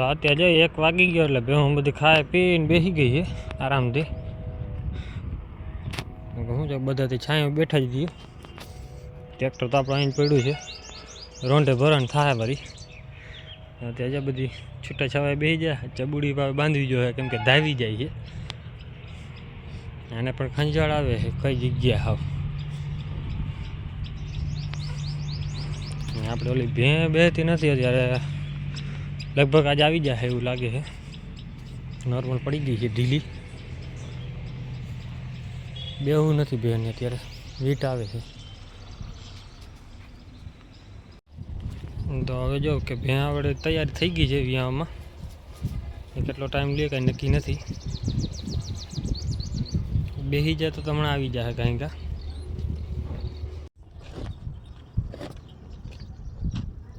તો અત્યારે જો એક વાગી ગયો એટલે ભેહું બધી ખાય પીને બેસી ગઈ છે આરામથી. શું છે બધાથી છાંયો બેઠા જ દઈએ ટ્રેક્ટર તો આપણે અહીં પડ્યું છે. રોંઢે ભરણ થાય મારી અત્યારે જે બધી છૂટા છવાય બેસી જાય ચબુડી પાસે બાંધવી જોઈએ કેમ કે ધાવી જાય છે. આને પણ ખંજાળ આવે છે, કઈ જગ્યા હાવ. આપણે ઓલી ભે બેહતી નથી અત્યારે. લગભગ આજે આવી જાય એવું લાગે છે. નોર્મલ પડી ગઈ છે ઢીલી. બેવું નથી બેન અત્યારે. વીટ આવે છે. તો હવે જો કે ભેં આપણે તૈયાર થઈ ગઈ છે વિયામાં કેટલો ટાઈમ લે કાંઈ નક્કી નથી. બેસી જાય તો તમને આવી જાય કાંઈ કા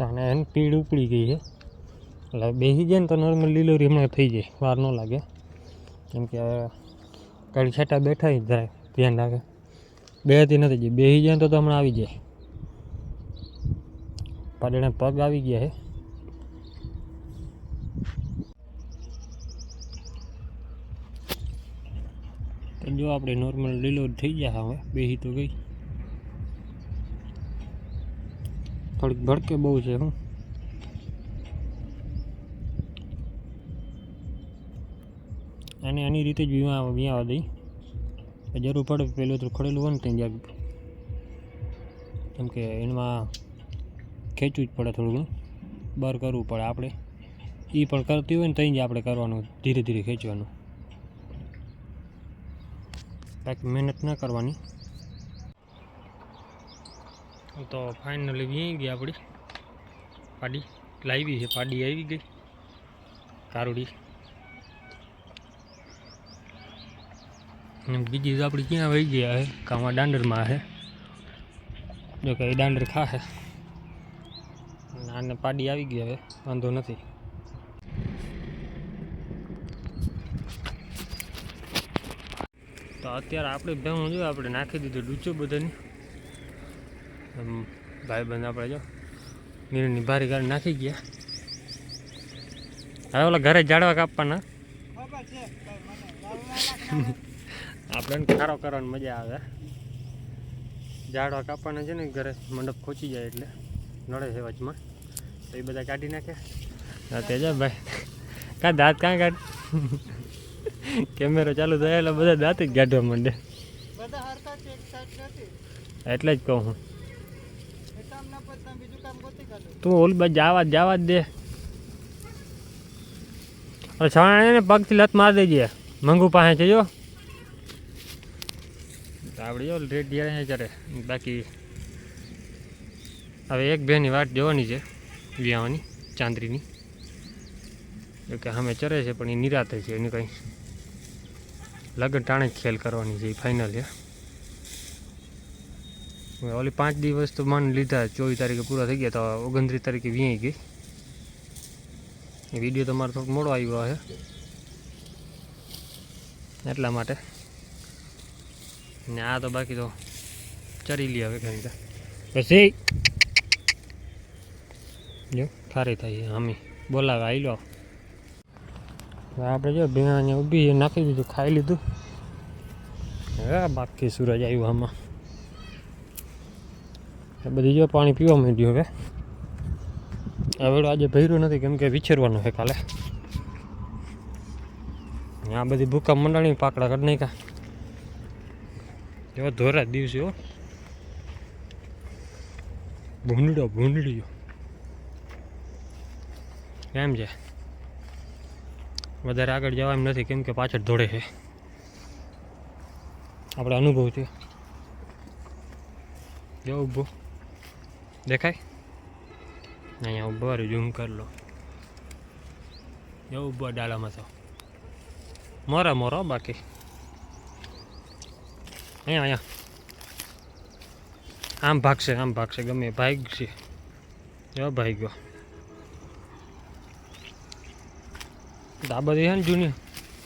અને એને પીડ ઉપડી ગઈ છે. એટલે બેસી જાય ને તો નોર્મલ ડિલિવરી હમણાં થઈ જાય, વાર ન લાગે. કેમ કે ગાડી છેટા બેઠા જાય ધ્યાન રાખે. બેહતી નથી જાય બેસી જાય તો હમણાં આવી જાય. પાડણે પગ આવી ગયા છે તો જો આપણે નોર્મલ ડિલિવરી થઈ જાય હવે, બેસી તો ગઈ. થોડીક ભડકે બહુ છે, હું. અને આની રીતે જ વીમા વીમાવા દઈ. જરૂર પડે પેલું તો ખડેલું હોય ને ત્યાં જ્યાં કેમ કે એમાં ખેંચવું જ પડે થોડું ઘણું. બર કરવું પડે આપણે. એ પણ કરતી હોય ને ત્યાં જ આપણે કરવાનું, ધીરે ધીરે ખેંચવાનું. બાકી મહેનત ના કરવાની. તો ફાઇનલી વી ગઈ આપણી પાડી. લાવી છે, પાડી આવી ગઈ. કારુડી. બીજી તો આપણી ક્યાં વહી ગયા છે કામાં દાંડરમાં છે જો કે દાંડર ખાશે અને આને પાડી આવી ગઈ હવે વાંધો નથી. તો અત્યારે આપણે ભેહું જો આપણે નાખી દીધું ડૂચો બધાની. આમ ભાઈ બંધ આપણે જો મીરની ભારી ગાડી નાખી ગયા. હવે ઓલા ઘરે ઝાડવા કાપવાના. આપણે ખારો કરવાની મજા આવે. ઝાડવા કાપવાના છે ને ઘરે મંડપ ખોચી જાય એટલે નડે છે વચમાં. તો એ બધા કાઢી નાખે. હા તેજા ભાઈ. કાં દાંત કાં કાઢ? કેમેરો ચાલુ થાય એટલે બધા દાંત જ કાઢવા માંડે. એટલે જ કહું હું. તું ઓલ બાજુ જવા જવા જ દે. અરે છાણા ને પગથી લત મારી દેજે. મંગુ પાસે છે જો. આપણે જો રેડ અહીંયા ચડે બાકી હવે એક બેની વાટ જોવાની છે, વ્યાવાની, ચાંદરીની. જો કે સામે ચરે છે, પણ એ નિરાતે છે, એની કંઈ લગ્ન ટાણે જ ખેલ કરવાની છે, એ ફાઇનલ છે. ઓલી પાંચ દિવસ તો માન લીધા, ચોવીસ તારીખે પૂરા થઈ ગયા, તો ઓગણત્રીસ તારીખે વ્યાઈ ગઈ. વીડિયો તમારો થોડોક મોડો આવ્યો છે એટલા માટે ને આ તો બાકી તો ચરી લે હવે કંઈ પછી? જો ખારી થાય છે બોલાવે આવી લો. આપણે જો ભીણા ઊભી નાખી દીધું ખાઈ લીધું. હા બાકી સૂરજ આવ્યું આમાં. બધી જો પાણી પીવા માંડ્યું હવે. હવે આજે ભર્યું નથી કેમ કે વિછેરવાનું છે કાલે. આ બધી ભૂકા મંડાણી પાકડા કરી નાખ્યા. એવા ધોરા દિવસે હો. ભૂંડડો ભૂંડડીયો કેમ છે? વધારે આગળ જવા એમ નથી, કેમ કે પાછળ દોડે છે. આપણે અનુભવ છે જો ઊભો દેખાય? અહીંયા ઊભો રહ્યો ઝૂમ કરી લો. જો ઊભો ડાલામાં તો મોરા મોરો બાકી. અહીંયા અહીંયા. આમ ભાગશે આમ ભાગશે. ગમે ભાગશે જો ભાઈ ગયો. આ બધી છે ને જૂની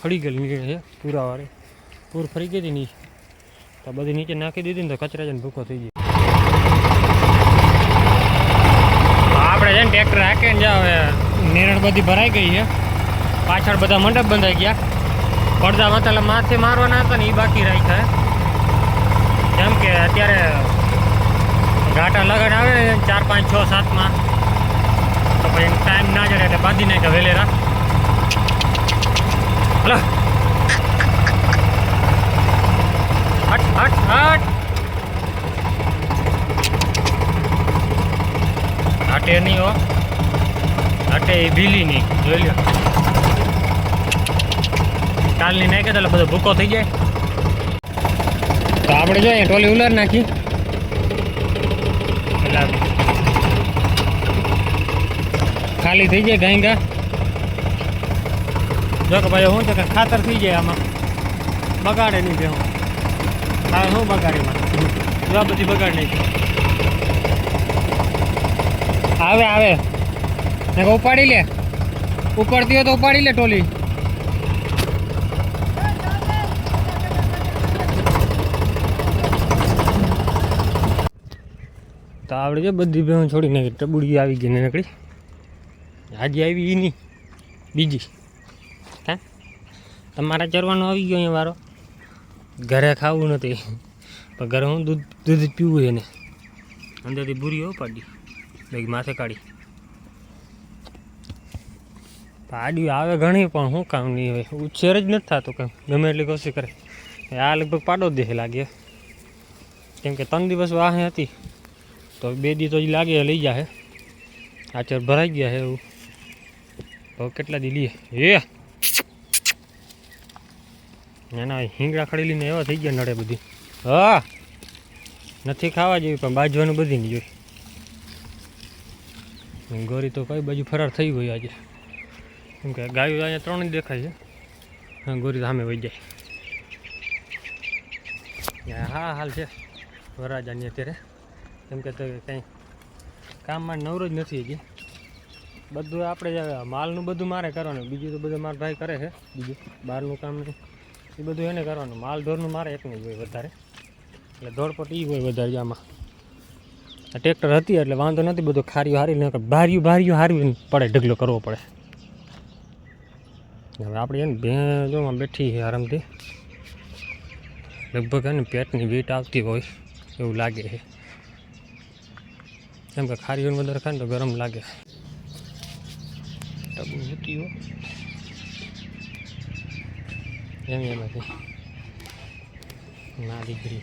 ફરી ગયેલી નીકળે છે, પૂરાવાળી. પૂર ફરી ગઈ હતી નીચે તો બધી નીચે નાખી દીધી ને તો કચરા જઈને ભૂખો થઈ ગયો. આપણે છે ને ટ્રેક્ટર હાકે ને જાવ નેરળ બધી ભરાઈ ગઈ છે. પાછળ બધા મંડપ બંધાઈ ગયા. પડદા માથે મારવાના હતા ને એ બાકી રાખ્યા જેમ કે અત્યારે ઘાટા લગન આવે ને ચાર પાંચ છ સાતમાં તો પછી ટાઈમ ના જડે એટલે બાંધી નાખ્યા વેલેરા. હલો. હટ હટ હટ. હાટે નહીં હો. હાટે એ ભીલી નહીં જોઈ લ્યો. કાલની નાખે તો એટલે બધો ભૂકો થઈ જાય. તો આપણે જોઈએ ટોલી ઉલર નાખી. એટલે ખાલી થઈ જાય ગાય ગા જો કે ભાઈ શું છે કે ખાતર થઈ જાય આમાં. બગાડે નહીં બે હા શું બગાડીમાં જો આ બધી બગાડ નહીં આવે આવે. ઉપાડી લે. ઉપડતી હોય તો ઉપાડી લે ટોલી. તો આવડે છે, બધી ભેણ નાખી, ટબુડી આવી ગઈ ને નીકળી. આજે આવી એ નહીં, બીજી. હા? તમારે ચરવાનો આવી ગયો અહીંયા વારો. ઘરે ખાવું નથી. પણ ઘરે હું દૂધ દૂધ જ પીવું એને. અંદરથી બુરી હો પાડી. બેગ માથે કાઢી. પાડ્યું આવે ઘણી, પણ શું કામ નહીં હવે ઉછેર જ નથી થતો કામ ગમે એટલી કોશિશ કરે. આ લગભગ પાડો દેહ લાગે. કેમ કે ત્રણ દિવસ વાહે હતી. તો બે દી તો એ લાગે લઈ જાય આચર ભરાઈ ગયા છે એવું. તો કેટલા દી લઈએ એ! એના હિંગડા ખડી લઈને એવા થઈ ગયા નડે બધી. હા! નથી ખાવા જેવી, પણ બાજવાનું બધી નહીં જોઈ ગોરી તો કઈ બાજુ ફરાર થઈ ગઈ આજે. કેમ કે ગાયો અહીંયા ત્રણ જ દેખાય છે. હા, ગોરી સામે વહી જાય. હા, હાલ છે. વરાજાની અત્યારે. કેમ કે કંઈ કામમાં નવરો જ નથી હજી. બધું આપણે જ માલનું બધું મારે કરવાનું, બીજું તો બધું મારા ભાઈ કરે છે, બીજું બહારનું કામ નહીં. એ બધું એને કરવાનું. માલ ઢોરનું મારે એક નહીં હોય વધારે. એટલે દોડપટ એ હોય વધારે આમાં. આ ટ્રેક્ટર હતી એટલે વાંધો નથી, બધું ખારીઓ હારી ને ભાર્યું બારીયું હારવી પડે, ઢગલો કરવો પડે. હવે આપણે એને ભે બેઠી છે આરામથી. લગભગ એને પેટની વીટ આવતી હોય એવું લાગે છે. કેમ કે ખારીઓને વધારે ખાય ને તો ગરમ લાગે. ટબુ હો. એમ એમાંથી. ના દીકરી